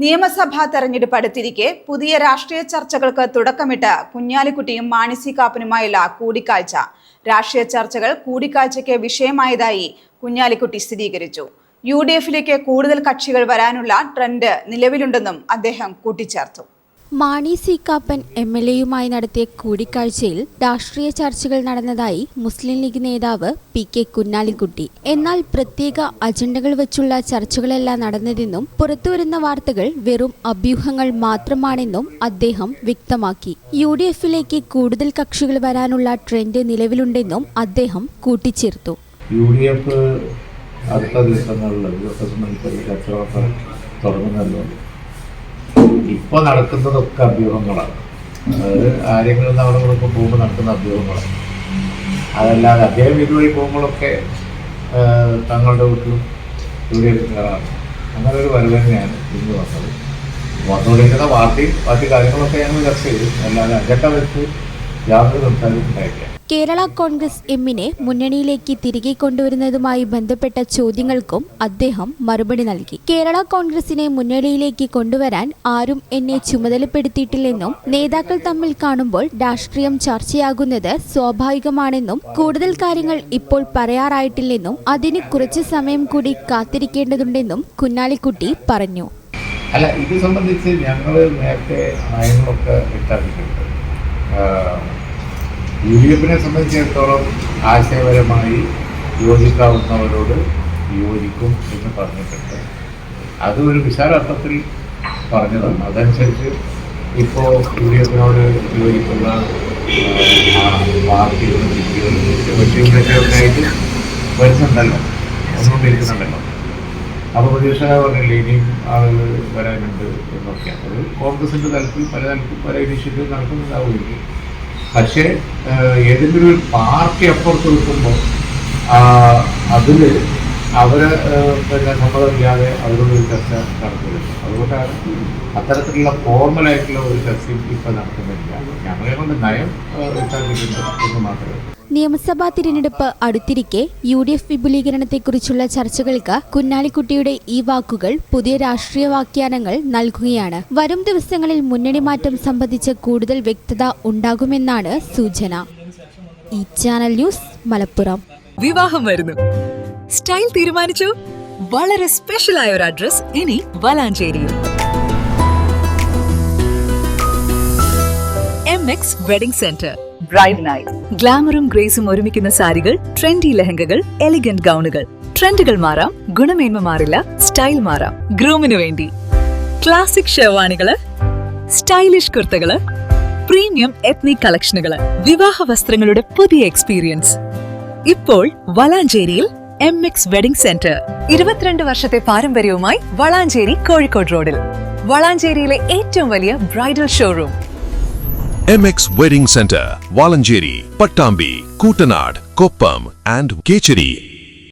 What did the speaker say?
നിയമസഭാ തെരഞ്ഞെടുപ്പ് അടുത്തിരിക്കെ പുതിയ രാഷ്ട്രീയ ചർച്ചകൾക്ക് തുടക്കമിട്ട് കുഞ്ഞാലിക്കുട്ടിയും മാണിസി കാപ്പനുമായുള്ള കൂടിക്കാഴ്ച. രാഷ്ട്രീയ ചർച്ചകൾ കൂടിക്കാഴ്ചയ്ക്ക് വിഷയമായതായി കുഞ്ഞാലിക്കുട്ടി സ്ഥിരീകരിച്ചു. യു ഡി എഫിലേക്ക് കൂടുതൽ കക്ഷികൾ വരാനുള്ള ട്രെൻഡ് നിലവിലുണ്ടെന്നും അദ്ദേഹം കൂട്ടിച്ചേർത്തു. Mani C Kappan M L എയുമായി നടത്തിയ കൂടിക്കാഴ്ചയിൽ രാഷ്ട്രീയ ചർച്ചകൾ നടന്നതായി മുസ്ലിം ലീഗ് നേതാവ് പി കെ കുഞ്ഞാലിക്കുട്ടി. എന്നാൽ പ്രത്യേക അജണ്ടകൾ വെച്ചുള്ള ചർച്ചകളല്ല നടന്നതെന്നും പുറത്തുവരുന്ന വാർത്തകൾ വെറും അഭ്യൂഹങ്ങൾ മാത്രമാണെന്നും അദ്ദേഹം വ്യക്തമാക്കി. യു ഡി എഫിലേക്ക് കൂടുതൽ കക്ഷികൾ വരാനുള്ള ട്രെൻഡ് നിലവിലുണ്ടെന്നും അദ്ദേഹം കൂട്ടിച്ചേർത്തു. യു ഡി എഫ് അടുത്ത തുടങ്ങുന്നല്ലോ ഇപ്പോൾ നടക്കുന്നതൊക്കെ അഭ്യൂഹങ്ങളാണ്. അതായത് ആരെങ്കിലും അവിടെ പോകുമ്പോൾ നടക്കുന്ന അഭ്യൂഹങ്ങളാണ്. അതല്ലാതെ അദ്ദേഹം ഇതുവഴി പോകുമ്പോഴൊക്കെ തങ്ങളുടെ വീട്ടിലും ഇവിടെയൊക്കെ കയറാറ് അങ്ങനെ ഒരു തന്നെയാണ് ഇന്ന് വന്നത്. വന്നുകൊണ്ടിരിക്കുന്ന പാർട്ടി പാർട്ടി കാര്യങ്ങളൊക്കെ ഞങ്ങൾ ചർച്ച ചെയ്തു. അല്ലാതെ അജണ്ട വെച്ച് കേരള കോൺഗ്രസ് എമ്മിനെ മുന്നണിയിലേക്ക് തിരികെ കൊണ്ടുവരുന്നതുമായി ബന്ധപ്പെട്ട ചോദ്യങ്ങൾക്കും അദ്ദേഹം മറുപടി നൽകി. കേരള കോൺഗ്രസിനെ മുന്നണിയിലേക്ക് കൊണ്ടുവരാൻ ആരും എന്നെ ചുമതലപ്പെടുത്തിയിട്ടില്ലെന്നും നേതാക്കൾ തമ്മിൽ കാണുമ്പോൾ രാഷ്ട്രീയം ചർച്ചയാകുന്നത് സ്വാഭാവികമാണെന്നും കൂടുതൽ കാര്യങ്ങൾ ഇപ്പോൾ പറയാറായിട്ടില്ലെന്നും അതിന് കുറച്ച് സമയം കൂടി കാത്തിരിക്കേണ്ടതുണ്ടെന്നും കുഞ്ഞാലിക്കുട്ടി പറഞ്ഞു. അല്ല ഇത് സംബന്ധിച്ച് ഞങ്ങൾ നേരത്തെ നയങ്ങളൊക്കെ വ്യക്തമാക്കിയിട്ടുണ്ട് യു ഡി എഫിനെ സംബന്ധിച്ചിടത്തോളം ആശയപരമായി യോജിക്കാവുന്നവരോട് യോജിക്കും എന്ന് പറഞ്ഞിട്ടുണ്ട്. അത് ഒരു വിശാല അർത്ഥത്തിൽ പറഞ്ഞതാണ്. അതനുസരിച്ച് ഇപ്പോൾ യു ഡി എഫിനോട് യോജിക്കുന്ന പാർട്ടികളും വ്യക്തികളും വ്യക്തികളൊക്കെ ആയിട്ട് വരുന്നുണ്ടല്ലോ. ഒന്നുകൊണ്ടിരിക്കുന്നുണ്ടല്ലോ അപ്പോൾ പ്രതീക്ഷ പറഞ്ഞില്ലേ ഇനിയും ആളുകൾ വരാനുണ്ട് എന്നൊക്കെ. അത് കോൺഗ്രസിന്റെ തലത്തിൽ പല തലത്തിൽ പല ഇനിഷ്യേറ്റീവ് നടക്കുന്നുണ്ടാവുകയില്ല പക്ഷേ ഏതെങ്കിലും ഒരു പാർട്ടി അപ്പുറത്ത് നിൽക്കുമ്പോൾ അതിൽ അവരെ പിന്നെ സമ്മതമില്ലാതെ അവരോട് ഒരു ചർച്ച നടത്തുകയുള്ളൂ. അതുകൊണ്ടാണ് അത്തരത്തിലുള്ള ഫോർമലായിട്ടുള്ള ഒരു ചർച്ചയും ഇപ്പം നടത്തുന്നില്ല ഞങ്ങളെ കൊണ്ട് നയം എന്ന് മാത്രമേ നിയമസഭാ തിരഞ്ഞെടുപ്പ് അടുത്തിരിക്കെ യു ഡി എഫ് വിപുലീകരണത്തെക്കുറിച്ചുള്ള ചർച്ചകൾക്ക് കുഞ്ഞാലിക്കുട്ടിയുടെ ഈ വാക്കുകൾ പുതിയ രാഷ്ട്രീയ വ്യാഖ്യാനങ്ങൾ നൽകുകയാണ്. വരും ദിവസങ്ങളിൽ മുന്നണി മാറ്റം സംബന്ധിച്ച് കൂടുതൽ വ്യക്തത ഉണ്ടാകുമെന്നാണ് സൂചന. ഈ ചാനൽ ന്യൂസ് മലപ്പുറം. വിവാഹം വരുന്നു. സ്റ്റൈൽ തീരുമാനിച്ചു. വളരെ സ്പെഷ്യൽ ആയ ഒരു അഡ്രസ് ഇനി വലാഞ്ചേരിയിൽ എം എക്സ് വെഡിംഗ് സെന്റർ ബ്രൈഡിനായി ഗ്ലാമറും ഗ്രേസും ഒരുമിക്കുന്ന സാരികൾ ട്രെൻഡി ലെഹങ്കകൾ എലിഗന്റ് ഗൗണുകൾ. ട്രെൻഡുകൾ മാറാം ഗുണമേന്മ മാറില്ല സ്റ്റൈൽ മാറാം. ഗ്രൂമിന് വേണ്ടി. ക്ലാസിക് ഷെർവാണികൾ സ്റ്റൈലിഷ് കുർത്തകൾ പ്രീമിയം എത്നിക് കളക്ഷനുകൾ വിവാഹ വസ്ത്രങ്ങളുടെ പുതിയ എക്സ്പീരിയൻസ് ഇപ്പോൾ വളാഞ്ചേരിയിൽ എം എക്സ് വെഡിംഗ് സെന്റർ ഇരുപത്തിരണ്ട് വർഷത്തെ പാരമ്പര്യവുമായി വളാഞ്ചേരി കോഴിക്കോട് റോഡിൽ. വളാഞ്ചേരിയിലെ ഏറ്റവും വലിയ bridal showroom. M X wedding centre Valanchery Pattambi Koottanad Koppam and Kecheri.